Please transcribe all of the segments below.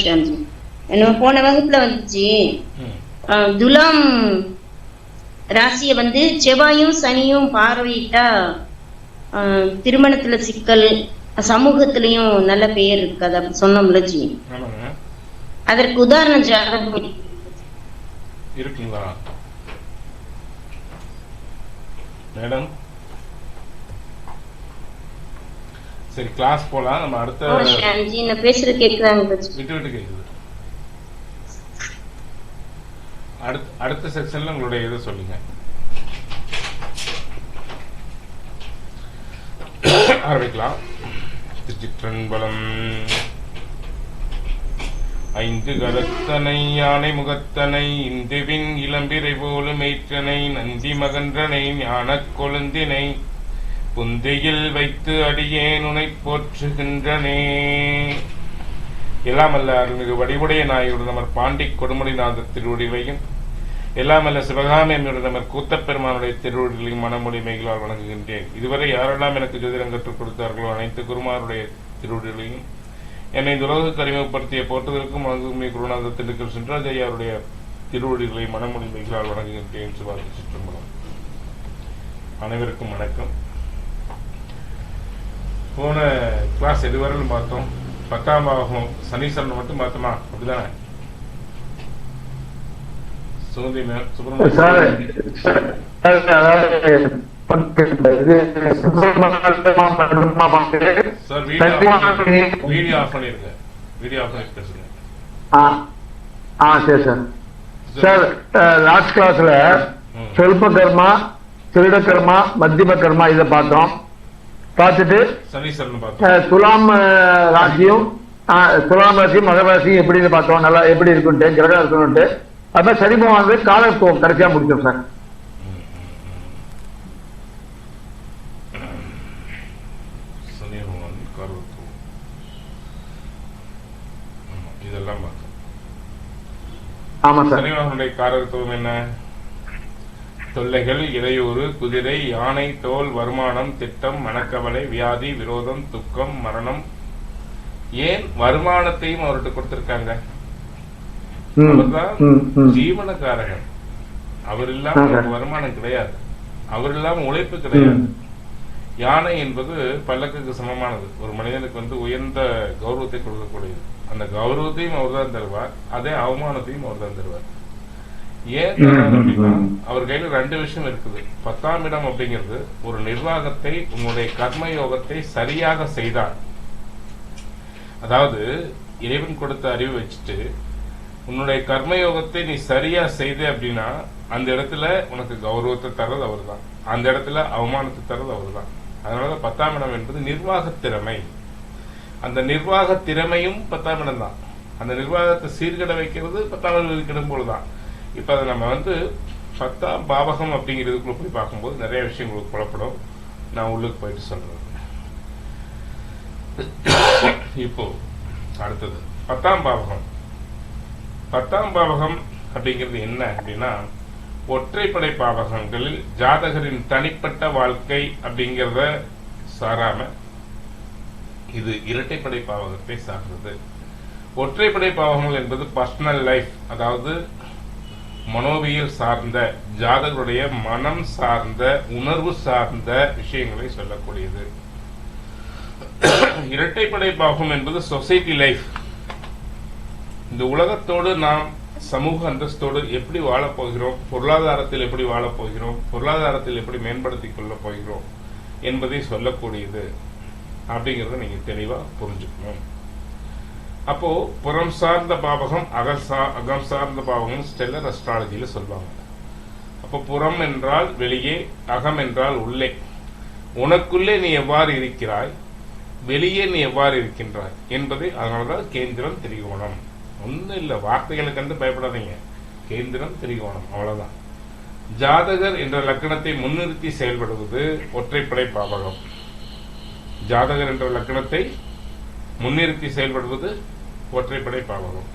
சிவாஜி நம்ம போன வகுப்புல வந்துச்சு. துலாம் ராசிய வந்து செவ்வாயும் சனியும் பார்வையிட்டா திருமணத்துல சிக்கல் சமூகத்திலயும் நல்ல பெயர் இருக்காது அப்படி சொன்னோம்ல ஜி. அதற்கு உதாரண ஜாதகம் இருக்குங்களா? மேடம். சரி கிளாஸ் போலாம். நம்ம அடுத்த நான் பேசுறது கேக்குறாங்க. விட்டு விட்டு கேக்குது. அடுத்த அடுத்த செக்ஷன்ல உங்களுடைய இதை சொல்லுங்க. ஆரம்பிக்கலாம். திருச்சிற்றன்பலம். ஐந்து கரத்தனை யானை முகத்தனை இந்துவின் இளம்பிரை போலும் மெய்ற்றனை நந்தி மகன்றனை ஞானக் கொழுந்தினை புந்தியில் வைத்து அடியேன் உனை போற்றுகின்றனே. எல்லாமல்ல அருள்மிகு வடிவுடைய நாயுடன் நமர் பாண்டி கொடுமுடிநாத திருவடிவையும் எல்லாமல்ல சிவகாமி நமர் கூத்தப்பெருமானுடைய திருவடிகளையும் மனமொழிமைகளால் வணங்குகின்றேன். இதுவரை யாரெல்லாம் எனக்கு ஜோதிடம் கற்றுக் கொடுத்தார்களோ அனைத்து குருமாருடைய திருவடிகளையும் என்னை இந்த உலகுக்கு அறிமுகப்படுத்திய போற்றுதலுக்கும் வணங்குமே குருநாத திண்டுக்கல் சென்றாஜ் ஐயாருடைய திருவடிகளை மனமொழிமைகளால் வணங்குகின்றேன். சிவாஜி சிற்றம்பலம். அனைவருக்கும் வணக்கம். போன கிளாஸ் எதுவரையிலும் பார்த்தோம். பத்தாம் பாகம் சனீஸ்வரன் மட்டும் பார்த்தோமா? அப்படிதானே? Suganthi ma'am sir Subramaniam video off video off பண்ணிருங்க. வீடியோ ஆஃப் பண்ணி பேசுங்க. ஆ சரி சார். சார் லாஸ்ட் கிளாஸ்ல. சொல்ப கர்மா திருட கர்மா மத்தியம கர்மா இதை பார்த்தோம். பார்த்துட்டு துலாம் ராசியும் துலாம் ராசியும் மகர ராசியும் எப்படின்னு பார்த்தோம். நல்லா எப்படி இருக்குன்ட்டு கிரகம் இருக்கணும்ட்டு சரி வந்து காலத்துவம் கடைசியா முடிச்சோம் சார். ஆமா, இதெல்லாம் பார்த்தோம். ஆமா சார். காரகத்துவம் என்ன? தொல்லைகள் இடையூறு குதிரை யானை தோல் வருமானம் திட்டம் மனக்கவலை வியாதி விரோதம் துக்கம் மரணம். ஏன் வருமானத்தையும் அவர்கிட்ட கொடுத்திருக்காங்க? அவர்தான். ஜீவனக்காரகன் அவர் இல்லாம வருமானம் கிடையாது. அவர் இல்லாம உழைப்பு கிடையாது. யானை என்பது பல்லக்குக்கு சமமானது. ஒரு மனிதனுக்கு வந்து உயர்ந்த கௌரவத்தை கொடுக்கக்கூடியது. அந்த கௌரவத்தையும் அவர் தான் தருவார். அதே அவமானத்தையும் அவர் தான் தருவார். ஏன் அப்படின்னா. அவர் கையில ரெண்டு விஷயம் இருக்குது. பத்தாம் இடம் அப்படிங்கிறது ஒரு நிர்வாகத்தை உன்னுடைய கர்ம யோகத்தை சரியாக செய்தார் அதாவது இறைவன் கொடுத்த அறிவை வச்சுட்டு உன்னுடைய கர்மயோகத்தை நீ சரியா செய்த அப்படின்னா அந்த இடத்துல உனக்கு கௌரவத்தை தர்றது அவர்தான். அந்த இடத்துல அவமானத்தை தர்றது அவர்தான். அதனால பத்தாம் இடம் என்பது நிர்வாக திறமை. அந்த நிர்வாக திறமையும் பத்தாம் இடம் தான். அந்த நிர்வாகத்தை சீர்கட வைக்கிறது பத்தாம் இடம் இருக்கிற போலதான் இப்ப அதை நம்ம வந்து பத்தாம் பாவகம் அப்படிங்கிறதுக்குள்ள போய் பார்க்கும்போது நிறைய விஷயங்களுக்கு புலப்படும். நான் உள்ளுக்கு போயிட்டு சொல்றேன். இப்போ அடுத்தது. பத்தாம் பாவகம். பத்தாம் பாவகம் அப்படிங்கிறது என்ன அப்படின்னா ஒற்றைப்படை பாவகங்களில் ஜாதகரின் தனிப்பட்ட வாழ்க்கை அப்படிங்கிறத சாராம இது இரட்டைப்படை பாவகத்தை சார்ந்தது. ஒற்றைப்படை பாவகங்கள் என்பது பர்சனல் லைஃப் அதாவது மனோவியல் சார்ந்த ஜாதகருடைய மனம் சார்ந்த உணர்வு சார்ந்த விஷயங்களை சொல்லக்கூடியது. இரட்டைப்படை பாகம் என்பது சொசைட்டி லைஃப் இந்த உலகத்தோடு நாம் சமூக அந்தஸ்தோடு எப்படி வாழப்போகிறோம் பொருளாதாரத்தில் எப்படி வாழப் போகிறோம் பொருளாதாரத்தில் எப்படி மேம்படுத்திக் கொள்ளப் போகிறோம் என்பதை சொல்லக்கூடியது. அப்படிங்கிறத நீங்க தெளிவா புரிஞ்சுக்கணும். அப்போ புறம் சார்ந்த பாவகம் அகல் சா அகம் சார்ந்த பாவகம் ஸ்டெல்லர் அஸ்ட்ராலஜியில சொல்லுவாங்க. அப்போ புறம் என்றால் வெளியே அகம் என்றால் உள்ளே. உனக்குள்ளே நீ எவ்வாறு இருக்கிறாய்? வெளியே நீ எவ்வாறு இருக்கின்றாய்? என்பதை அதனாலதான் கேந்திரம் திரிகோணம். ஒன்றும் இல்லை வார்த்தைகளை கண்டு பயப்படாதீங்க. கேந்திரம் திரிகோணம் அவ்வளவுதான். ஜாதகர் என்ற லக்கணத்தை முன்னிறுத்தி செயல்படுவது ஒற்றைப்படை பாவகம். ஜாதகர் என்ற லக்கணத்தை முன்னிறுத்தி செயல்படுவது ஒற்றைப்படை பாவகம்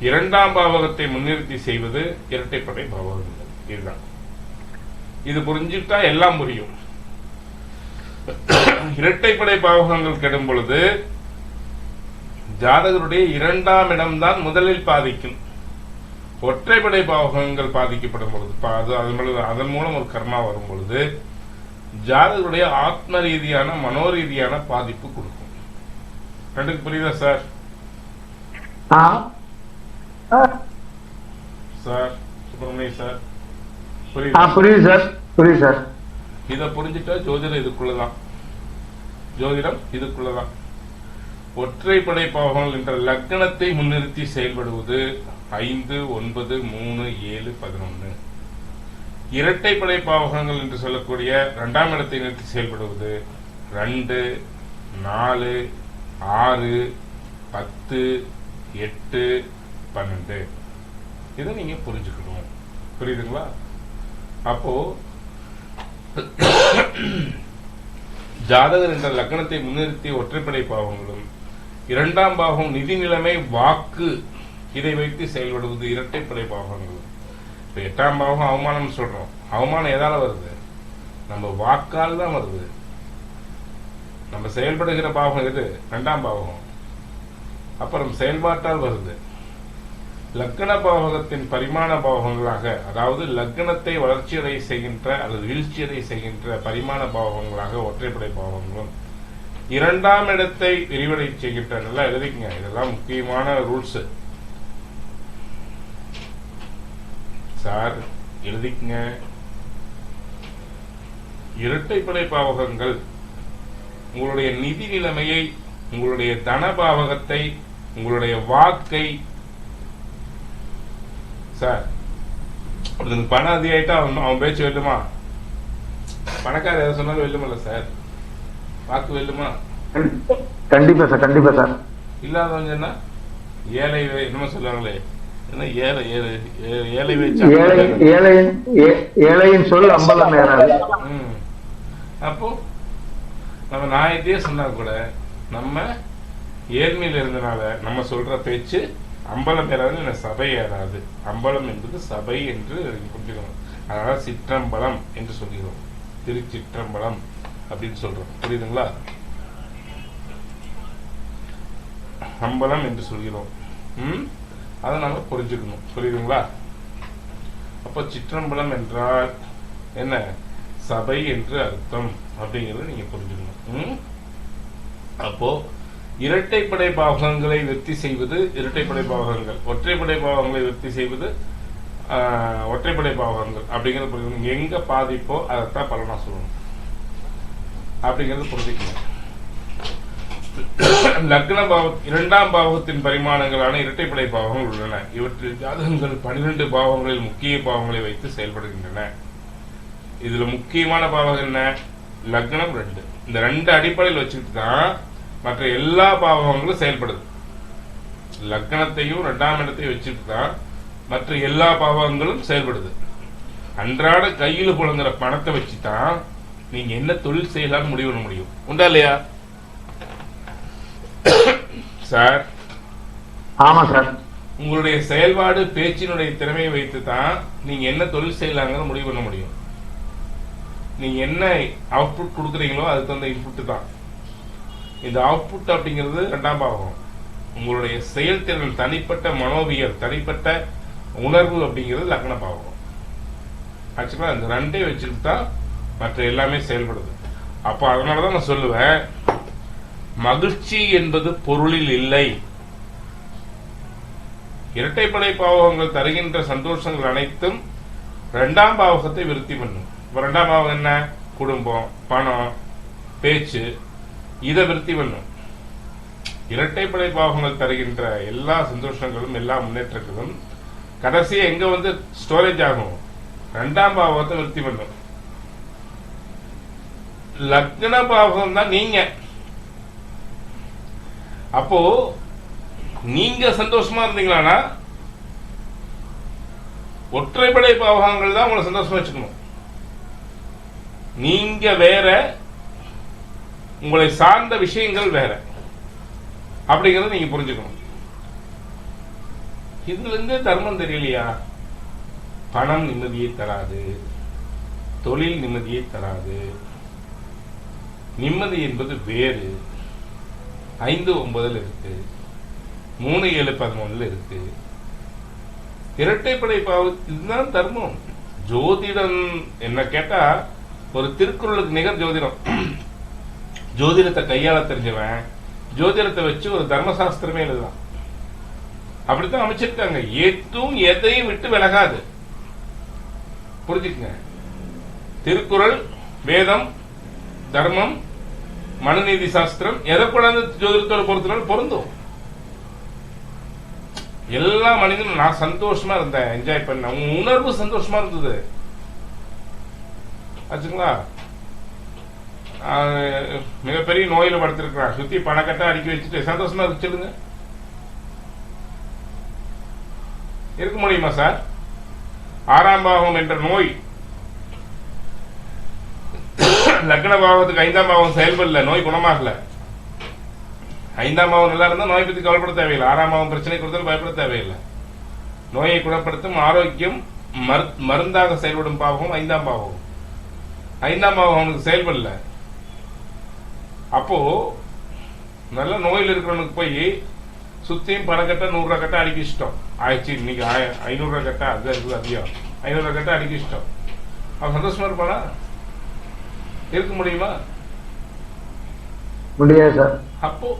இரண்டாம் பாவகத்தை முன்னிறுத்தி செய்வது இரட்டைப்படை பாவகங்கள் இதுதான். இது புரிஞ்சுட்டா எல்லாம் புரியும். இரட்டைப்படை பாவகங்கள் கெடும் பொழுது ஜாதகருடைய இரண்டாம் இடம்தான் முதலில் பாதிக்கும். ஒற்றைப்படை பாவகங்கள் பாதிக்கப்படும் பொழுது பா- அது அதன் மூலம் அதன் மூலம் ஒரு கர்மா வரும் பொழுது ஜாதகருடைய ஆத்ம ரீதியான மனோரீதியான பாதிப்பு கொடுக்கும். ரெண்டுக்கு புரியுதா சார்? Sir Subramaniam sir. புரியுதா? புரியுது சார். புரியுது சார். இதை புரிஞ்சுட்டா ஜோதிடம் இதுக்குள்ளதான். ஜோதிடம் இதுக்குள்ளதான். ஒற்றைப்படை பாவங்கள் என்ற லக்னத்தை முன்னிறுத்தி செயல்படுவது ஐந்து ஒன்பது மூணு ஏழு பதினொன்னு. இரட்டைப்படை பாவகங்கள் என்று சொல்லக்கூடிய இரண்டாம் இடத்தை நிறுத்தி செயல்படுவது ரெண்டு நாலு ஆறு பத்து எட்டு பன்னெண்டு. இதை நீங்க புரிஞ்சுக்கணும். புரியுதுங்களா? அப்போ ஜாதகர் என்ற லக்னத்தை முன்னிறுத்தி ஒற்றைப்படை பாவங்களும் இரண்டாம் பாவம் நிதி நிலைமை வாக்கு இதை வைத்து செயல்படுவது இரட்டைப்படை பாவங்களும். இப்ப எட்டாம் பாவம் அவமானம் சொல்றோம். அவமானம் எதால வருது? நம்ம வாக்கால் தான் வருது. நம்ம செயல்படுகிற பாவம் எது? ரெண்டாம் பாவம். அப்புறம் செயல்பாட்டால் வருது. லக்கண பாவகத்தின் பரிமாண பாவகங்களாக அதாவது லக்கணத்தை வளர்ச்சியடை செய்கின்ற அல்லது வீழ்ச்சியடை செய்கின்ற பரிமாண பாவகங்களாக ஒற்றைப்படை பாவகங்களும் இரண்டாம் இடத்தை விரிவடை செய்கின்ற நல்லா எழுதிக்கங்க. இதெல்லாம் முக்கியமான ரூல்ஸ் சார் எழுதிக்கங்க. இரட்டைப்படை பாவகங்கள் உங்களுடைய நிதி நிலைமையை உங்களுடைய தன பாவகத்தை உங்களுடைய வாக்கை சார் ஒருத்தனுக்கு பணம் அதிகாயிட்டா அவன் அவன் பேச்சு வெல்லுமா? பணக்காரர் எதை சொன்னாலும் வெல்லுமில்ல சார். வாக்கு வெல்லுமா? கண்டிப்பா சார் கண்டிப்பா சார். இல்லாதவங்க என்ன? ஏழை என்னமோ சொல்லுவாங்களே. ஏழையின் சொல் அம்பலம். அப்போ நம்ம நாயத்தையே சொன்னா கூட நம்ம ஏழ்மையில் இருந்தனால நம்ம சொல்ற பேச்சு அம்பலம் ஏறாது இல்லை சபை ஏறாது. அம்பலம் என்பது சபை என்று நீங்க புரிஞ்சுக்கணும். அதனால சிற்றம்பலம் என்று சொல்கிறோம் திருச்சிற்றம்பலம் அப்படின்னு சொல்றோம். புரியுதுங்களா? அம்பலம் என்று சொல்கிறோம் ம்? அதை நம்ம புரிஞ்சுக்கணும். புரியுதுங்களா? அப்போ சிற்றம்பலம் என்றால் என்ன? சபை என்று அர்த்தம் அப்படிங்கறத நீங்க புரிஞ்சுக்கணும். ம்? அப்போ இரட்டைப்படை பாகங்களை வெற்றி செய்வது இரட்டைப்படை பாகங்கள் ஒற்றைப்படை பாகங்களை வெற்றி செய்வது ஆஹ், ஒற்றைப்படை பாகங்கள் அப்படிங்கறது புரிஞ்சுக்கணும் எங்க பாதிப்போ அதைத்தான் பலனா சொல்லணும். அப்படிங்கறது புரிஞ்சுக்கணும். லக்ன பாவ இரண்டாம் பாவகத்தின் பரிமாணங்களான இரட்டைப்படை பாவங்கள் உள்ளன. இவற்றில் ஜாதகங்கள் பனிரெண்டு பாவங்களில் முக்கிய பாவங்களை வைத்து செயல்படுகின்றன. இதுல முக்கியமான பாவம் என்ன? லக்னம் ரெண்டு. இந்த ரெண்டு அடிப்படையில் வச்சுக்கிட்டு தான் மற்ற எல்லா பாவங்களும் செயல்படுது. லக்னத்தையும் ரெண்டாம் இடத்தையும் வச்சுட்டு தான் மற்ற எல்லா பாவங்களும் செயல்படுது. அன்றாட கையில் புழங்குற பணத்தை வச்சு தான் நீங்க என்ன தொழில் செய்யலாம்னு முடிவு பண்ண முடியும். உண்டா இல்லையா? சார். ஆமா சார். உங்களுடைய செயல்பாடு பேச்சினுடைய திறமையை வைத்து தான் நீங்க என்ன தொழில் செய்யலாங்கன்னு முடிவு பண்ண முடியும். நீங்க என்ன அவுட்புட் கொடுக்குறீங்களோ அதுக்கு தகுந்த இன்புட் தான். இந்த அவுட்புட் அப்படிங்கிறது ரெண்டாம் பாவம் உங்களுடைய செயல்திறன் தனிப்பட்ட மனோவியல் தனிப்பட்ட உணர்வு அப்படிங்கிறது லக்ன பாவம் ஆக்சுவலாக இந்த ரெண்டே வச்சுட்டு தான் மற்ற எல்லாமே செயல்படுது. அப்ப அதனாலதான் நான் சொல்லுவேன் மகிழ்ச்சி என்பது பொருளில் இல்லை. இரட்டைப்படை பாவகங்கள் தருகின்ற சந்தோஷங்கள் அனைத்தும் ரெண்டாம் பாவகத்தை விருத்தி பண்ணும். இப்ப ரெண்டாம் பாவகம் என்ன? குடும்பம் பணம் பேச்சு இதை விருத்தி பண்ணும் இரட்டைப்படை பாகங்கள் தருகின்ற எல்லா சந்தோஷங்களும் எல்லா முன்னேற்றங்களும் கடைசியா எங்க வந்து ஸ்டோரேஜ் ஆகும்? ரெண்டாம் பாவகத்தை விருத்தி பண்ணும் லக்ன பாவகம் தான் நீங்க. அப்போ நீங்க சந்தோஷமா இருந்தீங்களானா ஒற்றைப்படை பாவகங்கள் தான் உங்களை சந்தோஷமா வச்சுக்கணும். நீங்க வேற உங்களை சார்ந்த விஷயங்கள் வேற. அப்படிங்கறத நீங்க புரிஞ்சுக்கணும். இதுல இருந்து தர்மம் தெரியலையா? பணம் நிம்மதியை தராது. தொழில் நிம்மதியை தராது. நிம்மதி என்பது வேறு. ஐந்து ஒன்பதில் இருக்கு. மூணு ஏழு பதினொன்னுல இருக்கு. இரட்டைப்படை பாவம் இதுதான் தர்மம். ஜோதிடம் என்ன கேட்டா ஒரு திருக்குறளுக்கு நிகர் ஜோதிடம். ஜோதிடத்தை கையாள தெரிஞ்சவன் ஜோதிடத்தை வச்சு ஒரு தர்மசாஸ்திரமே எழுதலாம் அப்படித்தான் அமைச்சிருக்காங்க. எதுவும் எதையும் விட்டு விலகாது. புரிஞ்சுக்கங்க? திருக்குறள் வேதம் தர்மம் மனுநீதி சாஸ்திரம் எதை கொண்டாந்து ஜோதிடத்தோட பொறுத்தினாலும் பொருந்தும். எல்லா மனிதனும் நான் சந்தோஷமா இருந்தேன் என்ஜாய் பண்ணேன். உணர்வு சந்தோஷமா இருந்தது. ஆச்சுங்களா? மிகப்பெரிய நோயில படுத்திருக்கிறார். சுத்தி பணக்கட்டை அடுக்கி வச்சுட்டு சந்தோஷமா இருக்கு சொல்லுங்க. இருக்க முடியுமா சார்? ஆறாம் பாவம் என்ற நோய். லக்ன பாவத்துக்கு ஐந்தாம் பாவம் செயல்படல நோய் குணமாகல. ஐந்தாம் பாவம் நல்லா இருந்தா நோய் பத்தி கவலைப்பட தேவையில்லை. ஆறாம் பாவம் பிரச்சனை கொடுத்தாலும் பயப்பட தேவையில்லை. நோயை குணப்படுத்தும் ஆரோக்கியம் மரு- மருந்தாக செயல்படும் பாவம் ஐந்தாம் பாவம் ஐந்தாம் பாவம் அவனுக்கு செயல்படல. அப்போ நல்ல நோயில் இருக்கிறவனுக்கு போய் சுத்தியும் பணக்கட்டை நூறு ரூபா கட்ட அடிக்க இஷ்டம். ஆயிடுச்சு இன்னைக்கு ஆய- ஐநூறு ரூபா கட்ட அது இருக்குது அதிகம் ஐநூறு ரூபா கட்ட அடிக்க இஷ்டம். அவன் சந்தோஷமா இருப்பானா? இருக்க முடியுமா? முடியாது சார். அப்போ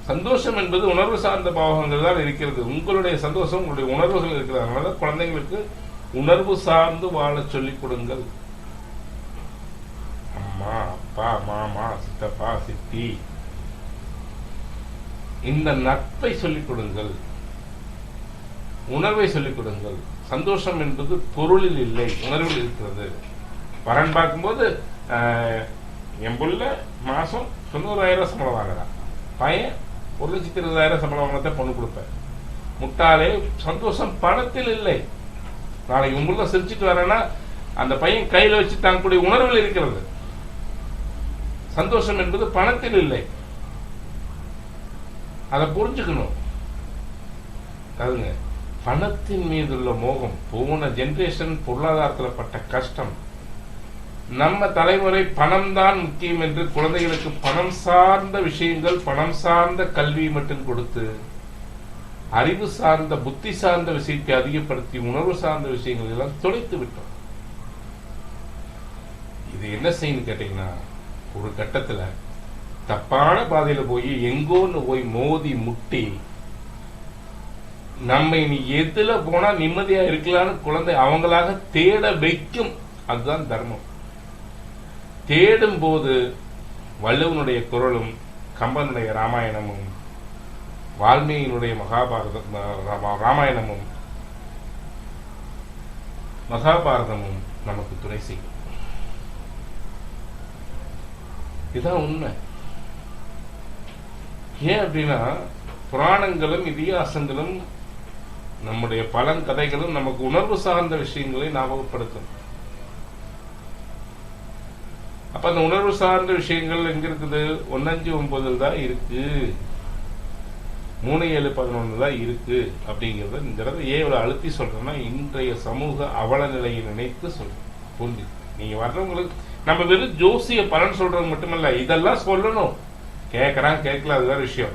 சந்தோஷம் என்பது உணர்வு சார்ந்த பாவங்கள் தான் இருக்கிறது. உங்களுடைய சந்தோஷம் உங்களுடைய உணர்வுகள் இருக்கிறது அதனால குழந்தைங்களுக்கு உணர்வு சார்ந்து வாழ சொல்லிக் கொடுங்கள். அப்பா மாமா சித்தப்பா சித்தி இந்த நட்பை சொல்லிக் கொடுங்கள். உணர்வை சொல்லிக் கொடுங்கள். சந்தோஷம் என்பது பொருளில் இல்லை உணர்வில் இருக்கிறது. வரன் பார்க்கும்போது என் புள்ள மாசம் தொண்ணூறாயிரம் சம்பளம் வாங்குறான் பையன் ஒரு லட்சத்தி இருபதாயிரம் சம்பளம் வாங்கினத பொண்ணு கொடுப்பேன் முட்டாளே சந்தோஷம் பணத்தில் இல்லை. நாளைக்கு உன் சிரிச்சுட்டு வரேன்னா அந்த பையன் கையில வச்சு தங்கக்கூடிய உணர்வில் இருக்கிறது. சந்தோஷம் என்பது பணத்தில் இல்லை. அதை புரிஞ்சுக்கணும். அதுங்க பணத்தின் மீதுள்ள மோகம் போன ஜெனரேஷன் பொருளாதாரத்தில் பட்ட கஷ்டம். நம்ம தலைமுறை பணம் தான் முக்கியம் என்று குழந்தைகளுக்கு பணம் சார்ந்த விஷயங்கள் பணம் சார்ந்த கல்வி மட்டும் கொடுத்து அறிவு சார்ந்த புத்தி சார்ந்த விஷயத்தை அதிகப்படுத்தி உணர்வு சார்ந்த விஷயங்கள் எல்லாம் தொலைத்து விட்டோம். இது என்ன செய்யணும் கேட்டீங்கன்னா ஒரு கட்டத்துல தப்பான பாதையில போய் எங்கோன்னு போய் மோதி முட்டி நம்ம இனி எதுல போனா நிம்மதியா இருக்கலாம்னு குழந்தை அவங்களாக தேட வைக்கும். அதுதான் தர்மம். தேடும் போது வள்ளுவனுடைய குரலும் கம்பனுடைய ராமாயணமும் வால்மீகியினுடைய மகாபாரத ராமாயணமும் மகாபாரதமும் நமக்கு துணை செய்யும். இதுதான் உண்மை. ஏன் அப்படின்னா புராணங்களும் இதிகாசங்களும் நம்முடைய பழங்கதைகளும் நமக்கு உணர்வு சார்ந்த விஷயங்களை ஞாபகப்படுத்தும். அப்ப அந்த உணர்வு சார்ந்த விஷயங்கள் எங்க இருக்குது? ஒன்னஞ்சு ஒன்பதுல தான் இருக்கு. மூணு ஏழு பதினொன்னு தான் இருக்கு அப்படிங்கறத இந்த இடத்துல ஏன் இவ்வளவு அழுத்தி சொல்றேன்னா இன்றைய சமூக அவல நிலையை நினைத்து சொல்றேன். புரிஞ்சு நீங்க வர்றவங்களுக்கு நம்ம வெறும் ஜோசிய பலன் சொல்றது மட்டுமல்ல இதெல்லாம் சொல்லணும். கேட்கறான் கேட்கல அதுதான் விஷயம்.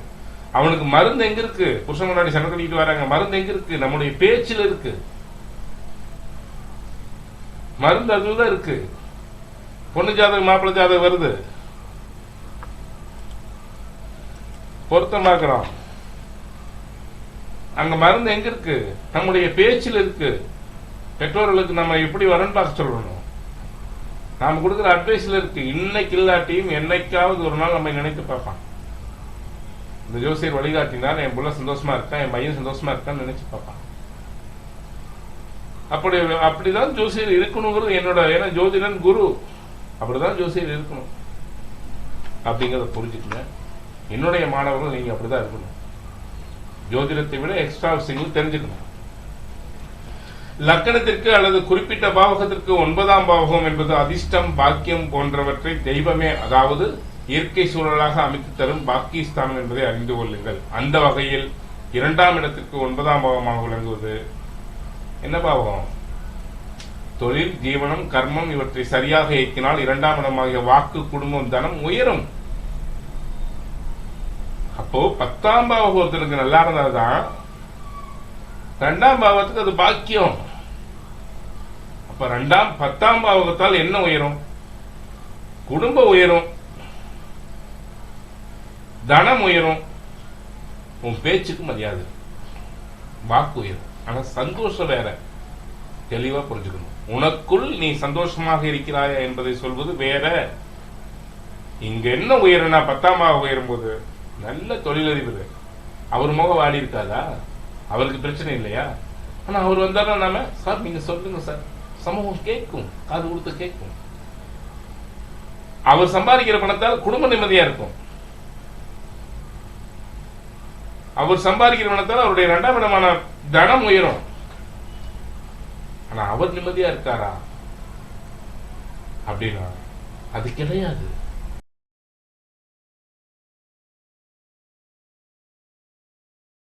அவனுக்கு மருந்து எங்க இருக்கு? புருஷன் முன்னாடி சண்டை கட்டிட்டு வராங்க. மருந்து எங்க இருக்கு? நம்முடைய பேச்சில் இருக்கு. மருந்து அதுதான் இருக்கு. பொண்ணு ஜாதகம் மாப்பிள்ளை ஜாதகம் வருது. பொருத்தமாக்குறோம் அங்க மருந்து எங்க இருக்கு? நம்முடைய பேச்சில் இருக்கு. பெற்றோர்களுக்கு நம்ம எப்படி வரன்னு பார்க்க சொல்லணும்? நாம கொடுக்குற அட்வைஸ்ல இருக்கு. இன்னைக்கு இல்லாட்டியும் என்னைக்காவது ஒரு நாள் நம்ம நினைத்து பார்ப்பான். இந்த ஜோசியர் வழிகாட்டினார் என் புள்ள சந்தோஷமா இருக்கான் என் பையன் சந்தோஷமா இருக்கான்னு நினைச்சு பார்ப்பான். அப்படி அப்படிதான் ஜோசியர் இருக்கணுங்கிறது என்னோட ஏன்னா ஜோதிடன் குரு. அப்படிதான் ஜோசியர் இருக்கணும். அப்படிங்கிறத புரிஞ்சுக்கங்க. என்னுடைய மாணவர்கள் நீங்க அப்படிதான் இருக்கணும். ஜோதிடத்தை விட எக்ஸ்ட்ரா விஷயங்கள் தெரிஞ்சுக்கணும். லக்கணத்திற்கு அல்லது குறிப்பிட்ட பாவகத்திற்கு ஒன்பதாம் பாவகம் என்பது அதிர்ஷ்டம் பாக்கியம் போன்றவற்றை தெய்வமே அதாவது இயற்கை சூழலாக அமைத்து தரும் பாக்கியஸ்தானம் என்பதை அறிந்து கொள்ளுங்கள். அந்த வகையில் இரண்டாம் இடத்திற்கு ஒன்பதாம் பாவமாக விளங்குவது என்ன பாவம் தொழில் ஜீவனம் கர்மம் இவற்றை சரியாக இயக்கினால் இரண்டாம் இடமாகிய வாக்கு குடும்பம் தனம் உயரும். அப்போ பத்தாம் பாவகத்திற்கு நல்லா இருந்தால்தான் ரெண்டாம் பாவத்துக்கு அது பாக்கியம். அப்ப ரெண்டாம் பத்தாம் பாவகத்தால் என்ன உயரும்? குடும்ப உயரும். தனம் உயரும். உன் பேச்சுக்கு மரியாதை. வாக்கு உயரும். ஆனா சந்தோஷம் வேற. தெளிவா புரிஞ்சுக்கணும். உனக்குள் நீ சந்தோஷமாக இருக்கிறாயா என்பதை சொல்வது வேற. இங்க என்ன உயரனா பத்தாம் பாவம் உயரும் போது நல்ல தொழிலதிபர். அவர் முகம் வாடி இருக்காதா? அவருக்கு பிரச்சனை இல்லையா? ஆனா அவர் வந்தாலும் நாம சார் நீங்க சொல்லுங்க சார். சமூகம் கேட்கும். காது கொடுத்து கேட்கும். அவர் சம்பாதிக்கிற பணத்தால் குடும்ப நிம்மதியா இருக்கும். அவர் சம்பாதிக்கிற பணத்தால் அவருடைய இரண்டாம் இடமான தனம் உயரும். ஆனா அவர் நிம்மதியா இருக்காரா? அப்படின்னா அது கிடையாது.